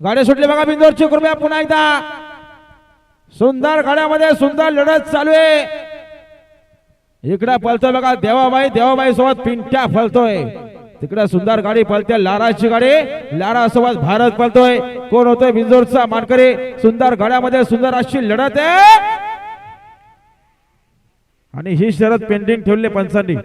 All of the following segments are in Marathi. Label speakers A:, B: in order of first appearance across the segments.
A: गाडी सुटली बघा बिंदोरची कृपया पुन्हा एकदा. सुंदर गाड्यामध्ये सुंदर लढत चालू आहे. इकडे पळतोय बघा देवाबाई देवाबाई सोबत पिंट्या फलतोय तिकडे सुंदर गाडी पळते लाराची गाडी. लारा सोबत भारत पळतोय. कोण होतोय बिंजोरचा मानकरी? सुंदर गाड्यामध्ये सुंदर अशी लढत आहे. आणि ही शरद पेंडिंग ठेवले पंचांनी.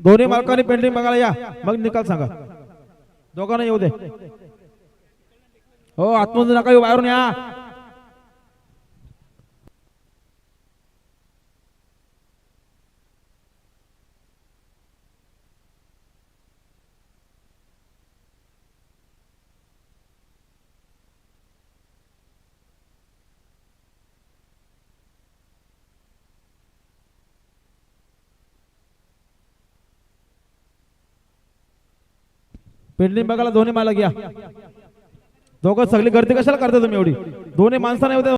A: दोन्ही मालकांनी पेंटिंग बघायला या. मग निकाल सांगा. दोघांना येऊ दे. हो आतमधून नका येऊ बाहेरून या. पेंडिंग बघायला दोन्ही माला घ्या. दोघं सगळी गर्दी कशाला करता तुम्ही एवढी? दोन्ही माणसांना येऊ